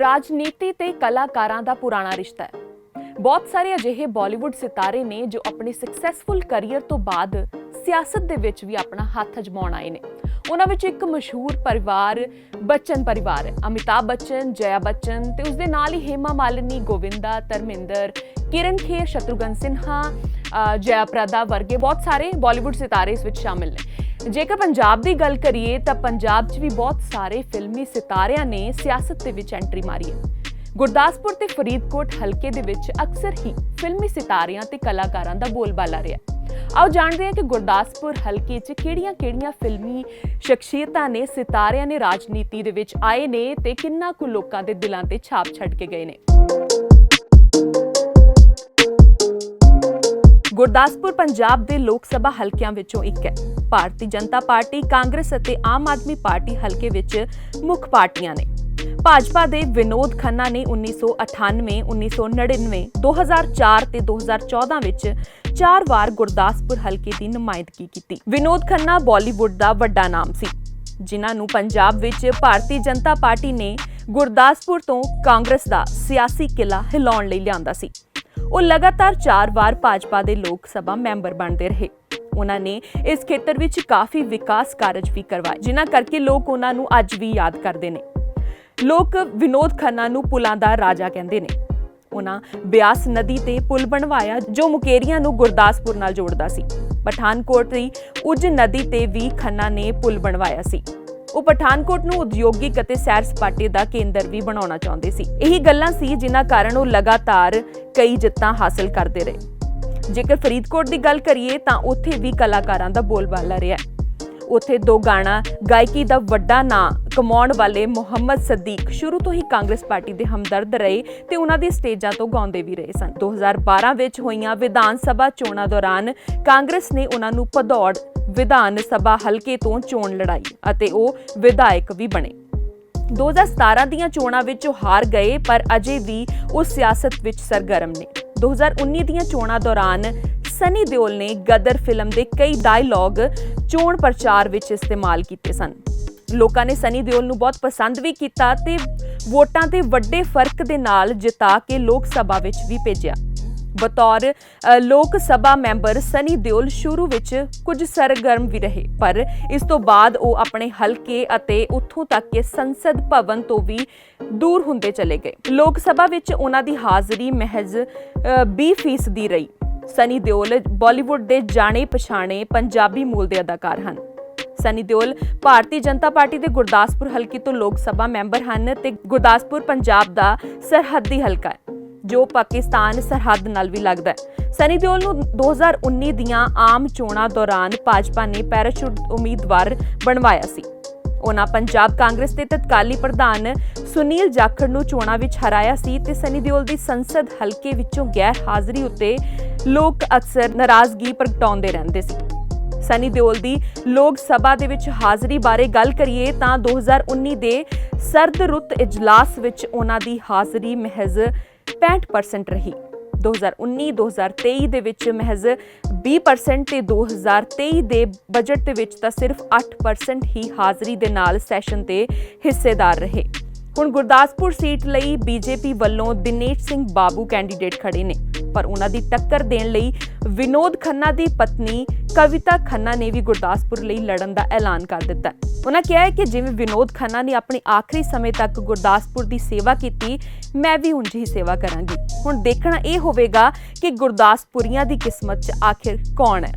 ਰਾਜਨੀਤੀ ਤੇ ਕਲਾਕਾਰਾਂ ਦਾ ਪੁਰਾਣਾ ਰਿਸ਼ਤਾ ਹੈ। ਬਹੁਤ ਸਾਰੇ ਅਜਿਹੇ ਬਾਲੀਵੁੱਡ ਸਿਤਾਰੇ ਨੇ ਜੋ ਆਪਣੇ ਸਕਸੈਸਫੁਲ ਕੈਰੀਅਰ ਤੋਂ ਬਾਅਦ ਸਿਆਸਤ ਦੇ ਵਿੱਚ ਵੀ ਆਪਣਾ ਹੱਥ ਅਜਮਾਉਣ ਆਏ ਨੇ। ਉਹਨਾਂ ਵਿੱਚ ਇੱਕ ਮਸ਼ਹੂਰ ਪਰਿਵਾਰ ਬੱਚਨ ਪਰਿਵਾਰ ਹੈ। ਅਮਿਤਾਭ ਬੱਚਨ ਜया ਬੱਚਨ ਤੇ ਉਸ ਦੇ ਨਾਲ ਹੀ ਹੇਮਾ ਮਾਲਿਨੀ, ਗੋਵਿੰਦਾ, ਧਰਮਿੰਦਰ, ਕਿਰਨ ਖੇਰ, ਸ਼ਤਰੁਘਨ ਸਿਨਹਾ ਜਯਾ ਪ੍ਰਦਾ ਵਰਗੇ ਬਹੁਤ ਸਾਰੇ ਬਾਲੀਵੁੱਡ ਸਿਤਾਰੇ ਇਸ ਵਿੱਚ ਸ਼ਾਮਿਲ ਨੇ। ਜੇਕਰ ਪੰਜਾਬ ਦੀ ਗੱਲ ਕਰੀਏ ਤਾਂ ਪੰਜਾਬ 'ਚ ਵੀ ਬਹੁਤ ਸਾਰੇ ਫਿਲਮੀ ਸਿਤਾਰਿਆਂ ਨੇ ਸਿਆਸਤ ਦੇ ਵਿੱਚ ਐਂਟਰੀ ਮਾਰੀ ਹੈ। ਗੁਰਦਾਸਪੁਰ ਤੇ ਫਰੀਦਕੋਟ ਹਲਕੇ ਦੇ ਵਿੱਚ ਅਕਸਰ ਹੀ ਫਿਲਮੀ ਸਿਤਾਰਿਆਂ ਤੇ ਕਲਾਕਾਰਾਂ ਦਾ ਬੋਲਬਾਲਾ ਰਿਹਾ ਆਓ ਜਾਣਦੇ ਹਾਂ ਕਿ ਗੁਰਦਾਸਪੁਰ ਹਲਕੇ 'ਚ ਕਿਹੜੀਆਂ-ਕਿਹੜੀਆਂ ਫਿਲਮੀ ਸ਼ਖਸੀਅਤਾਂ ਨੇ, ਸਿਤਾਰਿਆਂ ਨੇ ਰਾਜਨੀਤੀ ਦੇ ਵਿੱਚ ਆਏ ਨੇ ਤੇ ਕਿੰਨਾ ਕੁ ਲੋਕਾਂ ਦੇ ਦਿਲਾਂ ਤੇ ਛਾਪ ਛੱਡ ਕੇ ਗਏ ਨੇ। ਗੁਰਦਾਸਪੁਰ ਪੰਜਾਬ ਦੇ ਲੋਕ ਸਭਾ ਹਲਕਿਆਂ ਵਿੱਚੋਂ ਇੱਕ ਹੈ। ਭਾਰਤੀ ਜਨਤਾ ਪਾਰਟੀ, ਕਾਂਗਰਸ ਅਤੇ ਆਮ ਆਦਮੀ ਪਾਰਟੀ ਹਲਕੇ ਵਿੱਚ ਮੁੱਖ ਪਾਰਟੀਆਂ ਨੇ। ਭਾਜਪਾ ਦੇ ਵਿਨੋਦ ਖੰਨਾ ਨੇ 1998, 1999, 2004 ਤੇ 2014 ਵਿੱਚ ਚਾਰ ਵਾਰ ਗੁਰਦਾਸਪੁਰ ਹਲਕੇ ਦੀ ਨੁਮਾਇੰਦਗੀ ਕੀਤੀ। ਵਿਨੋਦ ਖੰਨਾ ਬਾਲੀਵੁੱਡ ਦਾ ਵੱਡਾ ਨਾਮ ਸੀ। ਜਿਨ੍ਹਾਂ ਨੂੰ ਪੰਜਾਬ ਵਿੱਚ ਭਾਰਤੀ ਜਨਤਾ ਪਾਰਟੀ ਨੇ ਗੁਰਦਾਸਪੁਰ ਤੋਂ ਕਾਂਗਰਸ ਦਾ ਸਿਆਸੀ ਕਿਲਾ ਹਿਲਾਉਣ ਲਈ ਲਿਆਂਦਾ ਸੀ। ਉਹ ਲਗਾਤਾਰ ਚਾਰ ਵਾਰ ਭਾਜਪਾ ਦੇ ਲੋਕ ਸਭਾ ਮੈਂਬਰ ਬਣਦੇ ਰਹੇ। ਉਹਨਾਂ ਨੇ ਇਸ ਖੇਤਰ ਵਿੱਚ ਕਾਫੀ ਵਿਕਾਸ ਕਾਰਜ ਵੀ ਕਰਵਾਏ ਜਿਨ੍ਹਾਂ ਕਰਕੇ ਲੋਕ ਉਹਨਾਂ ਨੂੰ ਅੱਜ ਵੀ ਯਾਦ ਕਰਦੇ ਨੇ। ਲੋਕ ਵਿਨੋਦ ਖੰਨਾ ਨੂੰ ਪੁਲਾਂ ਦਾ ਰਾਜਾ ਕਹਿੰਦੇ ਨੇ। ਉਹਨਾਂ ਬਿਆਸ ਨਦੀ ਤੇ ਪੁਲ ਬਣਵਾਇਆ, ਜੋ ਮੁਕੇਰੀਆਂ ਨੂੰ ਗੁਰਦਾਸਪੁਰ ਨਾਲ ਜੋੜਦਾ ਸੀ। ਪਠਾਨਕੋਟ ਦੀ ਉਜ ਨਦੀ ਤੇ ਵੀ ਖੰਨਾ ਨੇ ਪੁਲ ਬਣਵਾਇਆ ਸੀ। ਉਹ ਪਠਾਨਕੋਟ ਨੂੰ ਉਦਯੋਗਿਕ ਅਤੇ ਸੈਰ ਸਪਾਟੇ ਦਾ ਕੇਂਦਰ ਵੀ ਬਣਾਉਣਾ ਚਾਹੁੰਦੇ ਸੀ। ਇਹੀ ਗੱਲਾਂ ਸੀ ਜਿਨ੍ਹਾਂ ਕਾਰਨ ਉਹ ਲਗਾਤਾਰ ਕਈ ਜਿੱਤਾਂ ਹਾਸਲ ਕਰਦੇ ਰਹੇ। ਜੇਕਰ ਫਰੀਦਕੋਟ ਦੀ ਗੱਲ ਕਰੀਏ, ਤਾਂ ਉੱਥੇ ਵੀ ਕਲਾਕਾਰਾਂ ਦਾ ਬੋਲਬਾਲਾ ਰਿਹਾ ਉੱਥੇ ਦੋ ਗਾਣਾ ਗਾਇਕੀ ਦਾ ਵੱਡਾ ਨਾਂ ਕਮਾਉਣ ਵਾਲੇ ਮੁਹੰਮਦ ਸਦੀਕ। ਸ਼ੁਰੂ ਤੋਂ ਹੀ ਕਾਂਗਰਸ ਪਾਰਟੀ ਦੇ ਹਮਦਰਦ ਰਹੇ ਤੇ ਉਹਨਾਂ ਦੇ ਸਟੇਜਾਂ ਤੋਂ ਗਾਉਂਦੇ ਵੀ ਰਹੇ ਸਨ। 2012 ਵਿੱਚ ਹੋਈਆਂ ਵਿਧਾਨ ਸਭਾ ਚੋਣਾਂ ਦੌਰਾਨ ਕਾਂਗਰਸ ਨੇ ਉਹਨਾਂ ਨੂੰ ਭਦੌੜ ਵਿਧਾਨ ਸਭਾ ਹਲਕੇ ਤੋਂ ਚੋਣ ਲੜਾਈ ਅਤੇ ਉਹ ਵਿਧਾਇਕ ਵੀ ਬਣੇ। 2017 ਦੀਆਂ ਚੋਣਾਂ ਵਿੱਚ ਉਹ ਹਾਰ ਗਏ ਪਰ ਅਜੇ ਵੀ ਉਹ ਸਿਆਸਤ ਵਿੱਚ ਸਰਗਰਮ ਨੇ। 2019 ਦੀਆਂ ਚੋਣਾਂ ਦੌਰਾਨ ਸਨੀ ਦਿਓਲ ਨੇ ਗਦਰ ਫਿਲਮ ਦੇ ਕਈ ਡਾਇਲੌਗ ਚੋਣ ਪ੍ਰਚਾਰ ਵਿੱਚ ਇਸਤੇਮਾਲ ਕੀਤੇ ਸਨ। ਲੋਕਾਂ ਨੇ ਸਨੀ ਦਿਓਲ ਨੂੰ ਬਹੁਤ ਪਸੰਦ ਵੀ ਕੀਤਾ ਤੇ ਵੋਟਾਂ 'ਤੇ ਵੱਡੇ ਫ਼ਰਕ ਦੇ ਨਾਲ ਜਿਤਾ ਕੇ ਲੋਕ ਸਭਾ ਵਿੱਚ ਵੀ ਭੇਜਿਆ। ਬਤੌਰ ਲੋਕ ਸਭਾ ਮੈਂਬਰ ਸਨੀ ਦਿਓਲ ਸ਼ੁਰੂ ਵਿੱਚ ਕੁਝ ਸਰਗਰਮ ਵੀ ਰਹੇ ਪਰ ਇਸ ਤੋਂ ਬਾਅਦ ਉਹ ਆਪਣੇ ਹਲਕੇ ਅਤੇ ਉੱਥੋਂ ਤੱਕ ਕਿ ਸੰਸਦ ਭਵਨ ਤੋਂ ਵੀ ਦੂਰ ਹੁੰਦੇ ਚਲੇ ਗਏ। ਲੋਕ ਸਭਾ ਵਿੱਚ ਉਹਨਾਂ ਦੀ ਹਾਜ਼ਰੀ ਮਹਿਜ਼ ਅ, 20% ਦੀ ਰਹੀ। ਸਨੀ ਦਿਓਲ ਬਾਲੀਵੁੱਡ ਦੇ ਜਾਣੇ ਪਛਾਣੇ ਪੰਜਾਬੀ ਮੂਲ ਦੇ ਅਦਾਕਾਰ ਹਨ। ਸਨੀ ਦਿਓਲ ਭਾਰਤੀ ਜਨਤਾ ਪਾਰਟੀ ਦੇ ਗੁਰਦਾਸਪੁਰ ਹਲਕੇ ਤੋਂ ਲੋਕ ਸਭਾ ਮੈਂਬਰ ਹਨ ਤੇ ਗੁਰਦਾਸਪੁਰ, ਪੰਜਾਬ ਦਾ ਸਰਹੱਦੀ ਹਲਕਾ ਹੈ, ਜੋ ਪਾਕਿਸਤਾਨ ਸਰਹੱਦ ਨਾਲ ਵੀ ਲੱਗਦਾ ਹੈ। ਸਨੀ ਦਿਓਲ ਨੂੰ 2019 ਦੀਆਂ ਆਮ ਚੋਣਾਂ ਦੌਰਾਨ ਭਾਜਪਾ ਨੇ ਪੈਰਾਸ਼ੂਟ ਉਮੀਦਵਾਰ ਬਣਵਾਇਆ ਸੀ। ਉਹਨਾਂ ਪੰਜਾਬ ਕਾਂਗਰਸ ਦੇ ਤਤਕਾਲੀ ਪ੍ਰਧਾਨ ਸੁਨੀਲ ਜਾਖੜ ਨੂੰ ਚੋਣਾਂ ਵਿੱਚ ਹਰਾਇਆ ਸੀ ਤੇ ਸਨੀ ਦਿਓਲ ਦੀ ਸੰਸਦ ਹਲਕੇ ਵਿੱਚੋਂ ਗੈਰ ਹਾਜ਼ਰੀ ਉੱਤੇ ਲੋਕ ਅਕਸਰ ਨਾਰਾਜ਼ਗੀ ਪ੍ਰਗਟਾਉਂਦੇ ਰਹਿੰਦੇ ਸੀ। ਸਨੀ ਦਿਓਲ ਦੀ ਲੋਕ ਸਭਾ ਦੇ ਵਿੱਚ ਹਾਜ਼ਰੀ ਬਾਰੇ ਗੱਲ ਕਰੀਏ ਤਾਂ 2019 ਦੇ ਸਰਦ ਰੁੱਤ ਇਜਲਾਸ ਵਿੱਚ ਉਹਨਾਂ ਦੀ ਹਾਜ਼ਰੀ ਮਹਿਜ਼ 65% ਰਹੀ। 2019-2023 ਦੇ ਵਿੱਚ ਮਹਿਜ਼ 20% ਤੇ 2023 ਦੇ ਬਜਟ ਦੇ ਵਿੱਚ ਤਾਂ ਸਿਰਫ 8% ਹੀ ਹਾਜ਼ਰੀ ਦੇ ਨਾਲ ਸੈਸ਼ਨ ਤੇ ਹਿੱਸੇਦਾਰ ਰਹੇ। ਹੁਣ ਗੁਰਦਾਸਪੁਰ ਸੀਟ ਲਈ ਬੀਜੇਪੀ ਵੱਲੋਂ ਦਿਨੇਸ਼ ਸਿੰਘ ਬਾਬੂ ਕੈਂਡੀਡੇਟ ਖੜੇ ਨੇ। ਪਰ ਉਹਨਾਂ ਦੀ ਟੱਕਰ ਦੇਣ ਲਈ ਵਿਨੋਦ ਖੰਨਾ ਦੀ ਪਤਨੀ ਕਵਿਤਾ ਖੰਨਾ ਨੇ ਵੀ ਗੁਰਦਾਸਪੁਰ ਲਈ ਲੜਨ ਦਾ ਐਲਾਨ ਕਰ ਦਿੱਤਾ ਹੈ। ਉਹਨਾਂ ਕਿਹਾ ਹੈ ਕਿ ਜਿਵੇਂ ਵਿਨੋਦ ਖੰਨਾ ਨੇ ਆਪਣੇ ਆਖਰੀ ਸਮੇਂ ਤੱਕ ਗੁਰਦਾਸਪੁਰ ਦੀ ਸੇਵਾ ਕੀਤੀ, ਮੈਂ ਵੀ ਉਂਝ ਹੀ ਸੇਵਾ ਕਰਾਂਗੀ ਹੁਣ ਦੇਖਣਾ ਇਹ ਹੋਵੇਗਾ ਕਿ ਗੁਰਦਾਸਪੁਰੀਆਂ ਦੀ ਕਿਸਮਤ 'ਚ ਆਖਿਰ ਕੌਣ ਹੈ